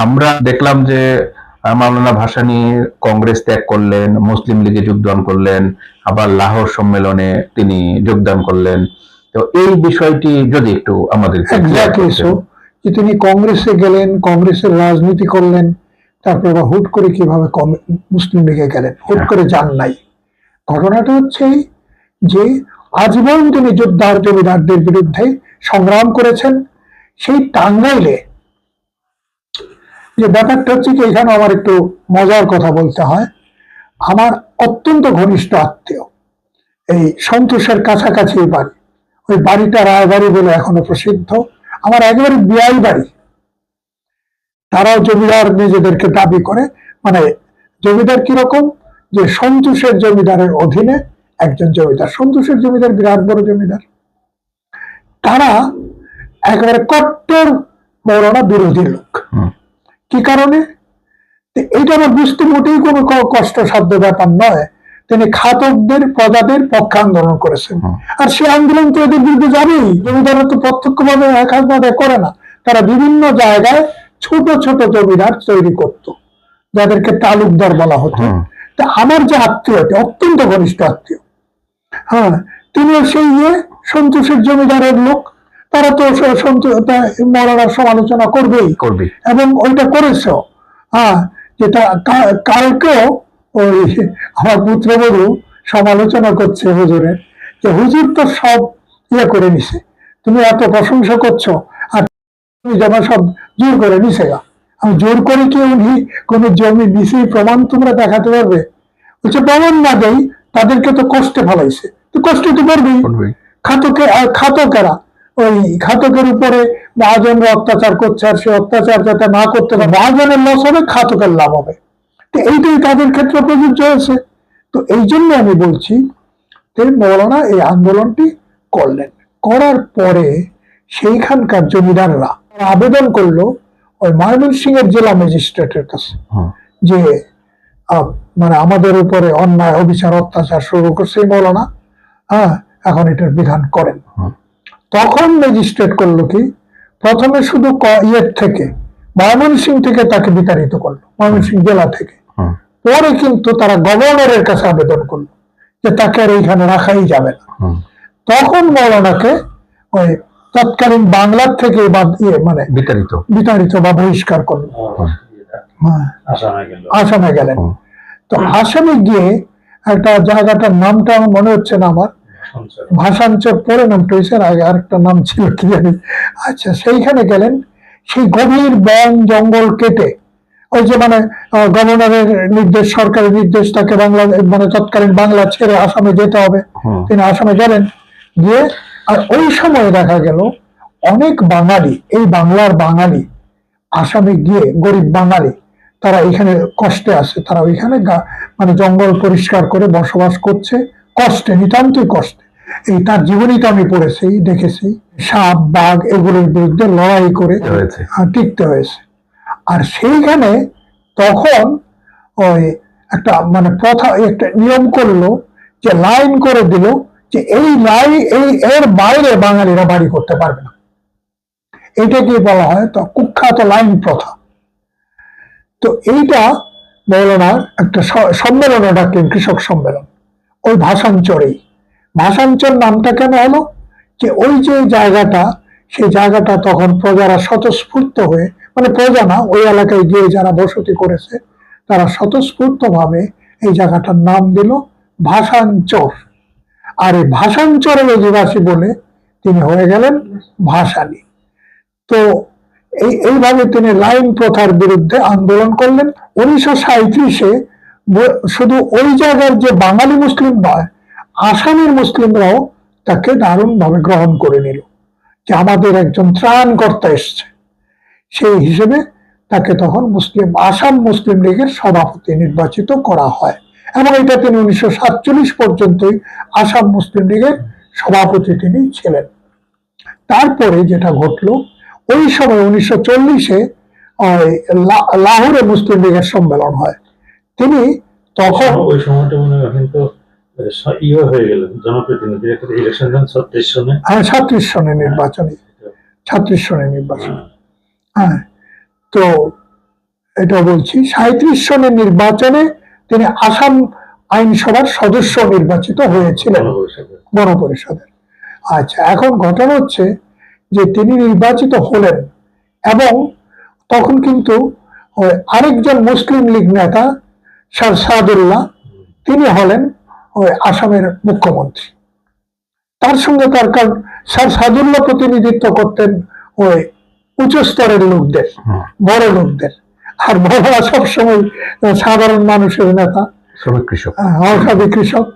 আমরা দেখলাম যে মাওলানা ভাসানী কংগ্রেস ত্যাগ করলেন মুসলিম লীগে যোগদান করলেন আবার লাহোর সম্মেলনে তিনি যোগদান করলেন। তো এই বিষয়টি যদি একটু আমাদের যে তিনি কংগ্রেসে গেলেন কংগ্রেসের রাজনীতি করলেন তারপর আবার হুট করে কীভাবে মুসলিম লীগে গেলেন হুট হ্যাঁ। করে যান নাই। ঘটনাটা হচ্ছে যে আজীবন তিনি যোদ্ধার জমিদারদের বিরুদ্ধে সংগ্রাম করেছেন সেই টাঙ্গাইলে যে ব্যাপারটা হচ্ছে কি, এখানে আমার একটু মজার কথা বলতে হয়। আমার অত্যন্ত ঘনিষ্ঠ আত্মীয়, এই সন্তোষের কাছাকাছি বাড়ি। ওই বাড়িটা রায়বাড়ি বলে এখনও প্রসিদ্ধ। আমার একেবারে বিয়াই বাড়ি। তারাও জমিদার, নিজেদেরকে দাবি করে। মানে জমিদার কীরকম? যে সন্তোষের জমিদারের অধীনে একজন জমিদার। সন্তোষের জমিদার বিরাট বড় জমিদার। তারা একেবারে কট্টর মৌলানা বিরোধী লোক। কি কারণে? তো এইটা আমার বুঝতে মোটেই কোনো কষ্টসাধ্য ব্যাপার নয়। তিনি খাতকদের প্রজাদের পক্ষে আন্দোলন করেছেন। আর সে আন্দোলন তো এদের বিরুদ্ধে যাবেই। জমিদাররা তো প্রত্যক্ষভাবে হাত বাঁধে করে না। তারা বিভিন্ন জায়গায় ছোট ছোট জমিদার তৈরি করত যাদেরকে তালুকদার বলা হতো। তা আমার যে আত্মীয়টি অত্যন্ত ঘনিষ্ঠ আত্মীয়। হ্যাঁ তিনিও সেই ইয়ে সন্তোষের জমিদারের লোক। তারা তো মরার সমালোচনা করবেই। করবি এবং ওইটা করেছ। হ্যাঁ যেটা কালকেও ওই আমার পুত্রবধূ সমালোচনা করছে হুজুরের যে হুজুর তো সব ইয়ে করে নিছে। তুমি এত প্রশংসা করছ আর তুমি যেমন সব জোর করে নিছে গা। আমি জোর করে কি উনি কোনো জমি নিছে প্রমাণ তোমরা দেখাতে পারবে? বলছে প্রমাণ না দেই তাদেরকে তো কষ্টে ফেলাইছে। তো কষ্ট তো করবেই। করবি খাতকে খাতকেরা ওই খাতকের উপরে মহাজনরা অত্যাচার করছে আর সে অত্যাচার যাতে না করতে পারে মহাজনের লস হবে খাতকের লাভ হবে। তো এইটাই তাদের ক্ষেত্রে প্রযোজ্য হয়েছে। তো এই জন্য আমি বলছি যে মৌলানা এই আন্দোলনটি করলেন। করার পরে সেইখানকার জমিদাররা আবেদন করল ওই ময়মনসিংহ এর জেলা ম্যাজিস্ট্রেটের কাছে যে মানে আমাদের উপরে অন্যায় অবিচার অত্যাচার শুরু করছে মৌলানা। হ্যাঁ এখন এটার বিধান করেন। হুম। তখন ম্যাজিস্ট্রেট করল কি? প্রথমে শুধু ইয়ের থেকে ময়মনসিং থেকে তাকে বিতাড়িত করল ময়মনসিং জেলা থেকে। পরে কিন্তু তারা গভর্নরের কাছে আবেদন করল যে তাকে আর এইখানে রাখাই যাবে না। তখন মৌলানাকে ওই তৎকালীন বাংলার থেকে বা ইয়ে মানে বিতাড়িত। বিতাড়িত বা বহিষ্কার করল। হ্যাঁ। আসামে গেলেন। তো আসামে গিয়ে একটা জায়গাটার নামটা আমার মনে হচ্ছে না আমার। ভাষাঞ্চল। পরে নামটা হয়েছে আগে আরেকটা নাম ছিল কি জানি। আচ্ছা সেইখানে গেলেন সেই গভীর বন জঙ্গল কেটে ওই যে মানে গভর্নরের নির্দেশ সরকারি নির্দেশ তাকে বাংলা মানে তৎকালীন বাংলা ছেড়ে আসামে যেতে হবে। তিনি আসামে গেলেন গিয়ে আর ওই সময় দেখা গেল অনেক বাঙালি এই বাংলার বাঙালি আসামে গিয়ে গরিব বাঙালি তারা এখানে কষ্টে আছে। তারা ওইখানে মানে জঙ্গল পরিষ্কার করে বসবাস করছে। কষ্টে নিতান্তই কষ্টে। এই তার জীবনীটা আমি পড়েছি দেখেছি। সাপ বাঘ এগুলোর বিরুদ্ধে লড়াই করে টিকতে হয়েছে। আর সেইখানে তখন ওই একটা মানে প্রথা একটা নিয়ম করল যে লাইন করে দিল যে এই লাই এই এর বাইরে বাঙালিরা বাড়ি করতে পারবে না। এটাকে বলা হয়? তো কুখ্যাত লাইন প্রথা। তো এইটা মৌলানার একটা সম্মেলন ডাকলেন কৃষক সম্মেলন? ওই ভাষাঞ্চরেই ভাষাঞ্চর নামটা কেন হলো? যে ওই যে জায়গাটা, সেই জায়গাটা তখন প্রজারা স্বতঃস্ফূর্ত হয়ে মানে প্রজা না, ওই এলাকায় গিয়ে যারা বসতি করেছে, তারা স্বতঃস্ফূর্ত ভাবে এই জায়গাটার নাম দিল ভাষাঞ্চর আর এই ভাষাঞ্চরের অধিবাসী বলে তিনি হয়ে গেলেন ভাষালী তো এই, এইভাবে তিনি লাইন প্রথার বিরুদ্ধে আন্দোলন করলেন। উনিশশো সাঁত্রিশে শুধু ওই জায়গার যে বাঙালি মুসলিম নয়, আসামের মুসলিমরাও তাকে দারুণভাবে গ্রহণ করে নিল, যে আমাদের একজন ত্রাণকর্তা এসছে। সেই হিসেবে তাকে তখন মুসলিম, আসাম মুসলিম লীগের সভাপতি নির্বাচিত করা হয় এবং এটা তিনি উনিশশো সাতচল্লিশ পর্যন্তই আসাম মুসলিম লীগের সভাপতি তিনি ছিলেন। তারপরে যেটা ঘটলো, ওই সময় উনিশশো চল্লিশে লাহোরে মুসলিম লীগের সম্মেলন হয়। তিনি তখন ওই সময়টা মনে হয় এখন তো ইয়ে হয়ে গেলেন জনপ্রতিনিধির একটা ইলেকশন ছত্রিশ সনে। হ্যাঁ ছাত্রিশ সনে নির্বাচনী ছাত্রিশ সনে নির্বাচন। হ্যাঁ। তো এটা বলছি সাঁত্রিশ সনের নির্বাচনে তিনি আসাম আইনসভার সদস্য নির্বাচিত হয়েছিলেন। গণপরিষদে গণপরিষদের আচ্ছা এখন ঘটনা হচ্ছে যে তিনি নির্বাচিত হলেন এবং তখন কিন্তু আরেকজন মুসলিম লীগ নেতা সাদুল্লাহ তিনি হলেন ওই আসামের মুখ্যমন্ত্রী। তার সঙ্গে তার কারণ স্যার সাদুল্লাহ প্রতিনিধিত্ব করতেন ওই উচ্চ স্তরের লোকদের বড় লোকদের। আর বড়রা সবসময় সাধারণ মানুষের নেতা। কৃষক। হরসাবি কৃষক।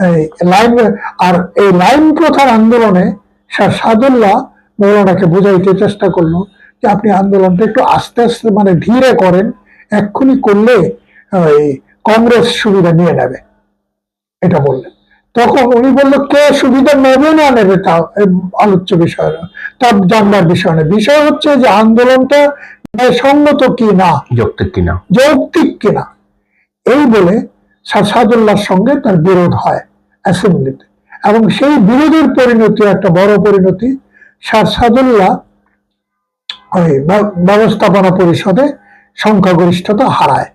এই লাইন আর এই লাইন প্রথার আন্দোলনে স্যার সাদুল্লাহ মৌলানাকে বুঝাইতে চেষ্টা করল যে আপনি আন্দোলনটা একটু আস্তে আস্তে মানে ধীরে করেন এক্ষুনি করলে ওই কংগ্রেস সুবিধা নিয়ে নেবে। এটা বললেন। তখন উনি বলল কে সুবিধা নেবে না নেবে তা আলোচ্য বিষয় না। তা জানবার বিষয় না। বিষয় হচ্ছে যে আন্দোলনটা ন্যায়সঙ্গত কি না? যৌক্তিক কিনা যৌক্তিক কিনা এই বলে সাদুল্লাহর সঙ্গে তার বিরোধ হয় অ্যাসেম্বলিতে। এবং সেই বিরোধের পরিণতি একটা বড় পরিণতি সাদুল্লাহ ওই ব্যবস্থাপনা পরিষদে সংখ্যাগরিষ্ঠতা হারায়।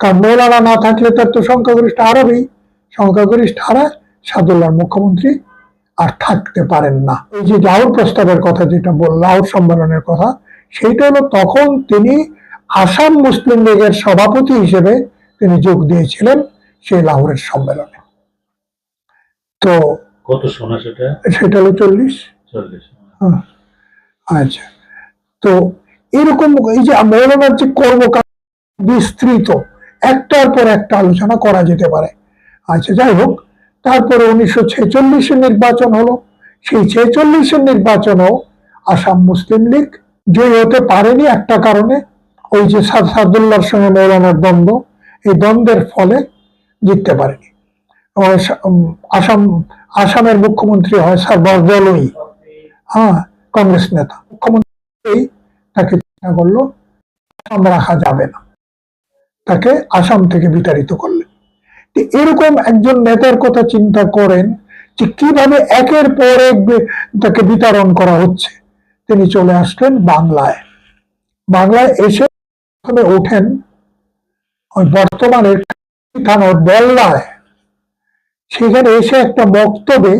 কারণ মৌলানা না থাকলে তার তো সংখ্যাগরিষ্ঠ হারাবেই সংখ্যাগরিষ্ঠ হারায় সাদুল্লাহ মুখ্যমন্ত্রী আর থাকতে পারেন না। এই যে লাহোর প্রস্তাবের কথা যেটা বল লাহোর সম্মেলনের কথা সেইটা হলো তখন তিনি আসাম মুসলিম লীগের সভাপতি হিসেবে তিনি যোগ দিয়েছিলেন সেই লাহোরের সম্মেলনে। তো কত শোনা সেটা? সেটা হলো চল্লিশ। চল্লিশ। হ্যাঁ। আচ্ছা। তো এরকম এই যে মৌলানার যে কর্মকাণ্ড বিস্তৃত একটার পর একটা আলোচনা করা যেতে পারে। আচ্ছা যাই হোক, তারপরে উনিশশো ছেচল্লিশের নির্বাচন হলো। সেই ছেচল্লিশের নির্বাচনেও আসাম মুসলিম লীগ জয়ী হতে পারেনি একটা কারণে। ওই যে সাদ সাদুল্লাহর সঙ্গে মৌলানার দ্বন্দ্ব, এই দ্বন্দ্বের ফলে জিততে পারেনি। আসাম আসামের মুখ্যমন্ত্রী হয় স্যার বরদলই হ্যাঁ কংগ্রেস নেতা। মুখ্যমন্ত্রী তাকে চিন্তা করল, আসাম রাখা যাবে না। তাকে আসাম থেকে বিতাড়িত করলেন। এরকম একজন নেতার কথা চিন্তা করেন যে কীভাবে একের পর এক তাকে বিতরণ করা হচ্ছে। তিনি চলে আসলেন বাংলায়। বাংলায় এসে প্রথমে ওঠেন ওই বর্তমানে থানার বল্লায় সেখানে এসে একটা বক্তব্যে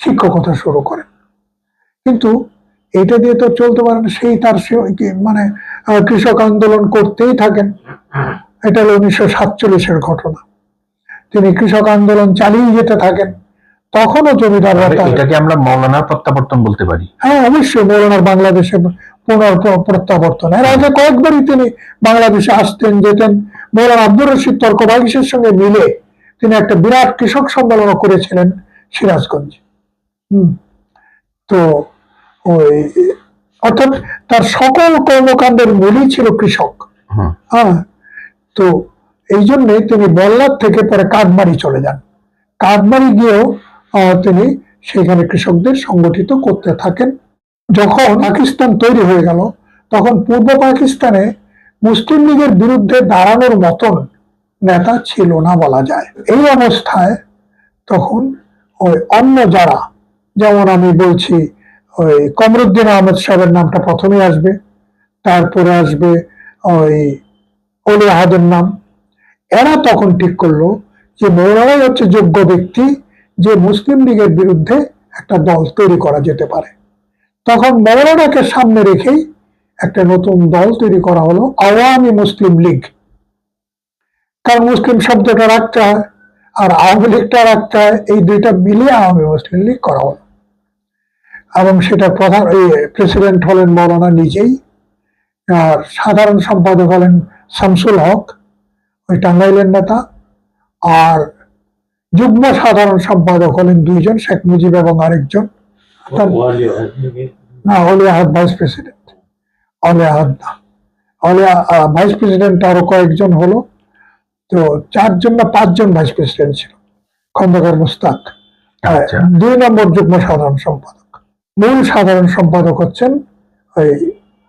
শিক্ষকতা শুরু করেন। কিন্তু এটা দিয়ে তো চলতে পারে না সেই তার মানে কৃষক আন্দোলন করতেই থাকেন। এটা হলো উনিশশো সাতচল্লিশের ঘটনা। তিনি কৃষক আন্দোলন চালিয়ে যেতে থাকেন তখনও জমিদাররা এটাকে আমরা মৌলানার প্রত্যাবর্তন বলতে পারি। হ্যাঁ অবশ্যই মৌলানার বাংলাদেশে পুনর প্রত্যাবর্তন। এর আগে কয়েকবারই তিনি বাংলাদেশে আসতেন যেতেন। মৌলানা আব্দুর রশিদ তর্ক বাগিসের সঙ্গে মিলে তিনি একটা বিরাট কৃষক সম্মেলন করেছিলেন সিরাজগঞ্জে। হম তো ওই অর্থাৎ তার সকল কর্মকাণ্ডের মূলই ছিল কৃষক। হ্যাঁ। তো এই জন্যে তিনি বল্লার থেকে পরে কাঠমারি চলে যান। কাঠমারি গিয়েও তিনি সেখানে কৃষকদের সংগঠিত করতে থাকেন। যখন পাকিস্তান তৈরি হয়ে গেল তখন পূর্ব পাকিস্তানে মুসলিম লীগের বিরুদ্ধে দাঁড়ানোর মতন নেতা ছিল না বলা যায়। এই অবস্থায় তখন ওই অন্য যারা যেমন আমি বলছি ওই কমরুদ্দিন আহমেদ সাহেবের নামটা প্রথমে আসবে, তারপরে আসবে ওই অলি আহাদের নাম। এরা তখন ঠিক করল যে মৌলানাই হচ্ছে যোগ্য ব্যক্তি যে মুসলিম লীগের বিরুদ্ধে একটা দল তৈরি করা যেতে পারে। তখন মৌলানাকে সামনে রেখেই একটা নতুন দল তৈরি করা হলো, আওয়ামী মুসলিম লীগ। কারণ মুসলিম শব্দটা রাখতে হয় আর আওয়ামী লীগটা রাখতে হয়, এই দুইটা মিলিয়ে আওয়ামী মুসলিম লীগ করা হলো। এবং সেটা প্রধান প্রেসিডেন্ট হলেন মৌলানা নিজেই। আর সাধারণ সম্পাদক হলেন শামসুল হক ওই টাঙ্গাইলের নেতা। আর যুগ্ম সাধারণ সম্পাদক হলেন দুইজন শেখ মুজিব এবং আরেকজন। হয়? না অলি আহাদ ভাইস প্রেসিডেন্ট। অলি আহাদ না। অলি ভাইস প্রেসিডেন্ট আরও কয়েকজন হলো। তো চারজন না পাঁচজন ভাইস প্রেসিডেন্ট ছিল। খন্দকার মুস্তাক। হ্যাঁ, আচ্ছা। দুই নম্বর যুগ্ম সাধারণ সম্পাদক। মূল সাধারণ সম্পাদক হচ্ছেন ওই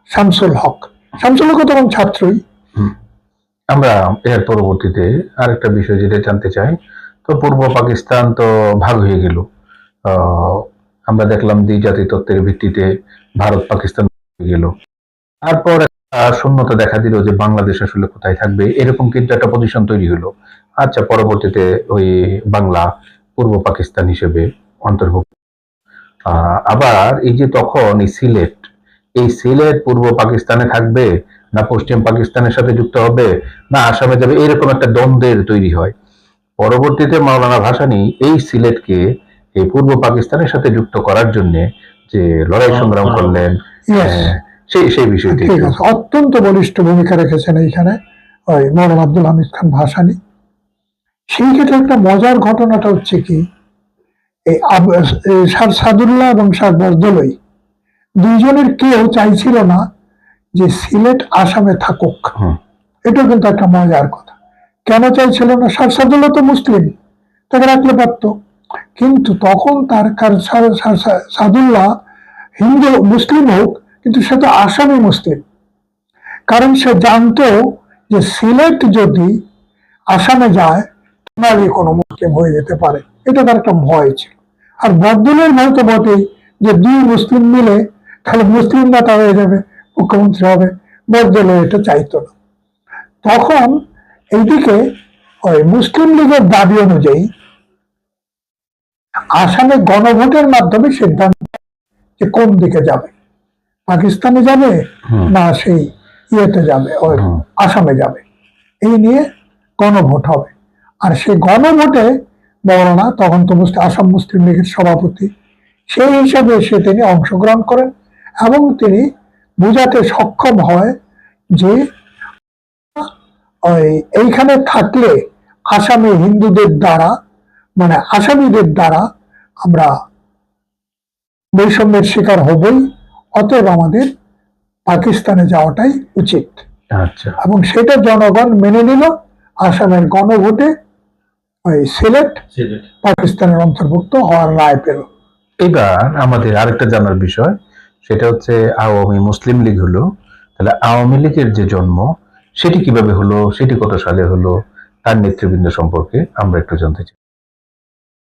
শামসুল হক। শামসুল হক তখন ছাত্রই। আমরা এর পরবর্তীতে আরেকটা বিষয় যেটা জানতে চাই, তো পূর্ব পাকিস্তান তো ভাগ হয়ে গেল। আমরা দেখলাম দ্বি জাতি তত্ত্বের ভিত্তিতে ভারত পাকিস্তান হয়ে গেল। তারপর শূন্যতা দেখা দিল যে বাংলাদেশ আসলে কোথায় থাকবে, এরকম কিন্তু একটা পজিশন তৈরি হলো। আচ্ছা পরবর্তীতে ওই বাংলা পূর্ব পাকিস্তান হিসেবে অন্তর্ভুক্ত আবার এই যে তখন এই সিলেট এই সিলেট পূর্ব পাকিস্তানে থাকবে না পশ্চিম পাকিস্তানের সাথে যুক্ত হবে না আসামে যাবে এরকম একটা দ্বন্দ্বের তৈরি হয়। পরবর্তীতে মাওলানা ভাসানী এই সিলেটকে এই পূর্ব পাকিস্তানের সাথে যুক্ত করার জন্য যে লড়াই সংগ্রাম করলেন Yes, হ্যাঁ, সেই সেই বিষয়টি ঠিক অত্যন্ত বলিষ্ঠ ভূমিকা রেখেছেন এইখানে ওই মৌলানা আব্দুল হামিদ খান ভাসানী। সেই ক্ষেত্রে একটা মজার ঘটনাটা হচ্ছে কি এই আব- সাদুল্লাহ এবং স্যার বরদলই দুইজনের কেউ চাইছিল না যে সিলেট আসামে থাকুক। হুম। এটা কিন্তু একটা মজার কথা। কেন চাইছিল না? স্যার সাদুল্লাহ তো মুসলিম তাকে রাখলে পারত। কিন্তু তখন তার সাদুল্লাহ হিন্দু মুসলিম হোক কিন্তু সে তো আসামি মুসলিম। কারণ সে জানতো যে সিলেট যদি আসামে যায় নারী কোনো মুসলিম হয়ে যেতে পারে। এটা তার একটা ভয় ছিল। আর বদলের ভয় তো বটেই যে দুই মুসলিম মিলে তাহলে মুসলিম নেতা হয়ে যাবে মুখ্যমন্ত্রী হবে বদলে এটা চাইতো না। তখন এইদিকে ওই মুসলিম লীগের দাবি অনুযায়ী আসামে গণভোটের মাধ্যমে সিদ্ধান্ত যে কোন দিকে যাবে পাকিস্তানে যাবে না সেই ইয়েতে যাবে ওই আসামে যাবে এই নিয়ে গণভোট হবে। আর সেই গণভোটে মৌলানা তখন তো আসাম মুসলিম লীগের সভাপতি। সেই হিসাবে সে তিনি অংশগ্রহণ করেন এবং তিনি বোঝাতে সক্ষম হয় যে এইখানে থাকলে আসামে হিন্দুদের দ্বারা মানে আসামিদের দ্বারা আমরা বৈষম্যের শিকার হবই অতএব আমাদের পাকিস্তানে যাওয়াটাই উচিত। আচ্ছা। এবং সেটা জনগণ মেনে নিল আসামের গণভোটে ওই সিলেট পাকিস্তানের অন্তর্ভুক্ত হওয়ার রায় পেল। এবার আমাদের আরেকটা জানার বিষয় সেটা হচ্ছে আওয়ামী মুসলিম লীগ হলো তাহলে আওয়ামী লীগের যে জন্ম সেটি কীভাবে হলো সেটি কত সালে হলো তার নেতৃবৃন্দ সম্পর্কে আমরা একটু জানতে চাই।